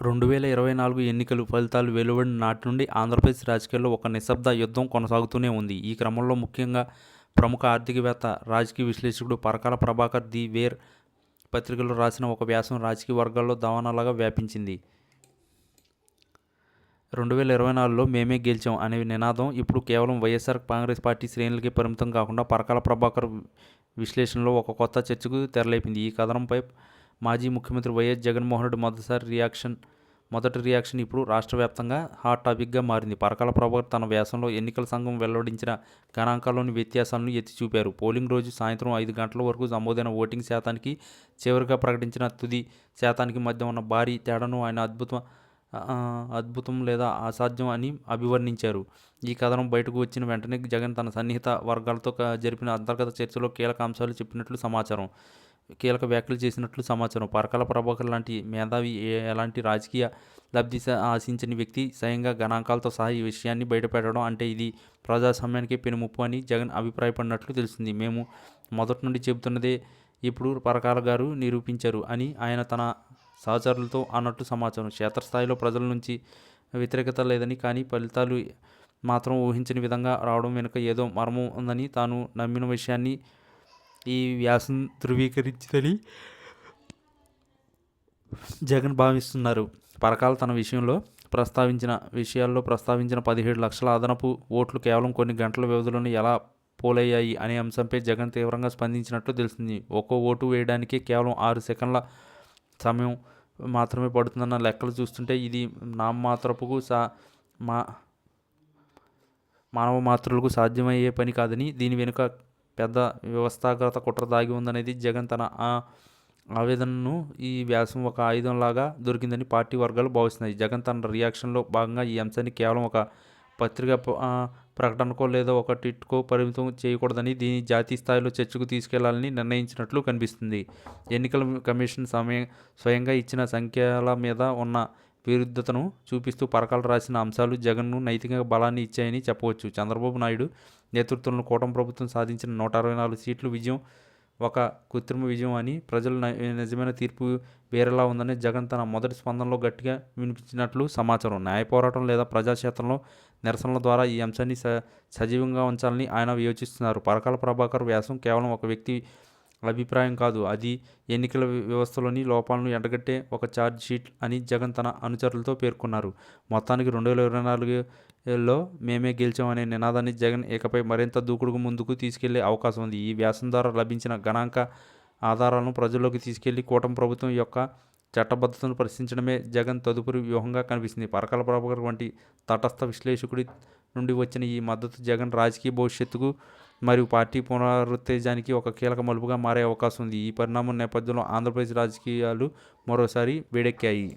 రెండు వేల ఇరవై నాలుగు ఎన్నికలు ఫలితాలు వెలువడిన నాటి నుండి ఆంధ్రప్రదేశ్ రాజకీయాల్లో ఒక నిశ్శబ్ద యుద్ధం కొనసాగుతూనే ఉంది. ఈ క్రమంలో ముఖ్యంగా ప్రముఖ ఆర్థికవేత్త రాజకీయ విశ్లేషకుడు పరకాల ప్రభాకర్ ది వేర్ పత్రికలో రాసిన ఒక వ్యాసం రాజకీయ వర్గాల్లో దావానలాగా వ్యాపించింది. రెండు వేల ఇరవై నాలుగులో మేమే గెలిచాం అనే నినాదం ఇప్పుడు కేవలం వైఎస్ఆర్ కాంగ్రెస్ పార్టీ శ్రేణులకే పరిమితం కాకుండా పరకాల ప్రభాకర్ విశ్లేషణలో ఒక కొత్త చర్చకు తెరలేపింది. ఈ కథనంపై మాజీ ముఖ్యమంత్రి వైఎస్ జగన్మోహన్ రెడ్డి మొదటిసారి రియాక్షన్ మొదటి రియాక్షన్ ఇప్పుడు రాష్ట్ర వ్యాప్తంగా హాట్ టాపిక్గా మారింది. పరకాల ప్రభాకర్ తన వ్యాసంలో ఎన్నికల సంఘం వెల్లడించిన గణాంకాల్లోని వ్యత్యాసాలను ఎత్తి చూపారు పోలింగ్ రోజు సాయంత్రం ఐదు గంటల వరకు నమోదైన ఓటింగ్ శాతానికి చివరిగా ప్రకటించిన తుది శాతానికి మధ్య ఉన్న భారీ తేడాను ఆయన అద్భుతం అద్భుతం లేదా అసాధ్యం అని అభివర్ణించారు. ఈ కథనం బయటకు వచ్చిన వెంటనే జగన్ తన సన్నిహిత వర్గాలతో జరిపిన అంతర్గత చర్చలో కీలక అంశాలు చెప్పినట్లు సమాచారం. కీలక వ్యాఖ్యలు చేసినట్లు సమాచారం. పరకాల ప్రభాకర్ లాంటి మేధావి ఏ- ఎలాంటి రాజకీయ లబ్ధి ఆశించని వ్యక్తి స్వయంగా గణాంకాలతో సహా ఈ విషయాన్ని బయటపెట్టడం అంటే ఇది ప్రజాస్వామ్యానికి పెనుముప్పు అని జగన్ అభిప్రాయపడినట్లు తెలిసింది మేము మొదటి నుండి చెబుతున్నదే ఇప్పుడు పరకాల గారు నిరూపించారు అని ఆయన తన సహచరులతో అన్నట్టు సమాచారం. క్షేత్రస్థాయిలో ప్రజల నుంచి వ్యతిరేకత లేదని కానీ ఫలితాలు మాత్రం ఊహించని విధంగా రావడం వెనుక ఏదో మర్మం ఉందని తాను నమ్మిన విషయాన్ని ఈ వ్యాసం ధృవీకరించిందని జగన్ భావిస్తున్నారు. పరకాల తన విషయంలో ప్రస్తావించిన విషయాల్లో ప్రస్తావించిన పదిహేడు లక్షల అదనపు ఓట్లు కేవలం కొన్ని గంటల వ్యవధిలోనే ఎలా పోలయ్యాయి అనే అంశంపై జగన్ తీవ్రంగా స్పందించినట్లు తెలిసింది. ఒక్కో ఓటు వేయడానికి కేవలం ఆరు సెకండ్ల సమయం మాత్రమే పడుతుందన్న లెక్కలు చూస్తుంటే ఇది నామమాత్రపుకు సా మా మానవ మాత్రులకు సాధ్యమయ్యే పని కాదని దీని వెనుక పెద్ద వ్యవస్థాగత కుట్ర దాగి ఉందనేది జగన్ తన ఆ ఆవేదనను ఈ వ్యాసం ఒక ఆయుధంలాగా దొరికిందని పార్టీ వర్గాలు భావిస్తున్నాయి. జగన్ తన రియాక్షన్లో భాగంగా ఈ అంశాన్ని కేవలం ఒక పత్రిక ప్రకటనకో లేదా ఒక టిట్కో పరిమితం చేయకూడదని దీని జాతీయ స్థాయిలో చర్చకు తీసుకెళ్ళాలని నిర్ణయించినట్లు కనిపిస్తుంది. ఎన్నికల కమిషన్ సమయం స్వయంగా ఇచ్చిన సంఖ్యల మీద ఉన్న విరుద్ధతను చూపిస్తూ పరకాలు రాసిన అంశాలు జగన్ను నైతిక బలాన్ని ఇచ్చాయని చెప్పవచ్చు. చంద్రబాబు నాయుడు నేతృత్వంలో కూటమి ప్రభుత్వం సాధించిన నూట అరవై నాలుగు సీట్లు విజయం ఒక కృత్రిమ విజయం అని ప్రజల నిజమైన తీర్పు వేరేలా ఉందని జగన్ తన మొదటి స్పందనలో గట్టిగా వినిపించినట్లు సమాచారం. న్యాయ పోరాటం లేదా ప్రజాక్షేత్రంలో నిరసనల ద్వారా ఈ అంశాన్ని స సజీవంగా ఉంచాలని ఆయన యోచిస్తున్నారు. పరకాల ప్రభాకర్ వ్యాసం కేవలం ఒక వ్యక్తి అభిప్రాయం కాదు. అది ఎన్నికల వ్యవస్థలోని లోపాలను ఎండగట్టే ఒక ఛార్జ్ షీట్ అని జగన్ తన అనుచరులతో పేర్కొన్నారు. మొత్తానికి రెండు వేల ఇరవై నాలుగులో మేమే గెలిచామనే నినాదాన్ని జగన్ ఇకపై మరింత దూకుడుకు ముందుకు తీసుకెళ్ళే అవకాశం ఉంది. ఈ వ్యాసం ద్వారా లభించిన గణాంక ఆధారాలను ప్రజల్లోకి తీసుకెళ్ళి కూటమి ప్రభుత్వం యొక్క చట్టబద్ధతను ప్రశ్నించడమే జగన్ తదుపరి వ్యూహంగా కనిపిస్తుంది. పరకాల ప్రభాకర్ వంటి తటస్థ విశ్లేషకుడి నుండి వచ్చిన ఈ మద్దతు జగన్ రాజకీయ భవిష్యత్తుకు మరియు పార్టీ పునరుత్తేజానికి ఒక కీలక మలుపుగా మారే అవకాశం ఉంది. ఈ పరిణామం నేపథ్యంలో ఆంధ్రప్రదేశ్ రాజకీయాలు మరోసారి వేడెక్కాయి.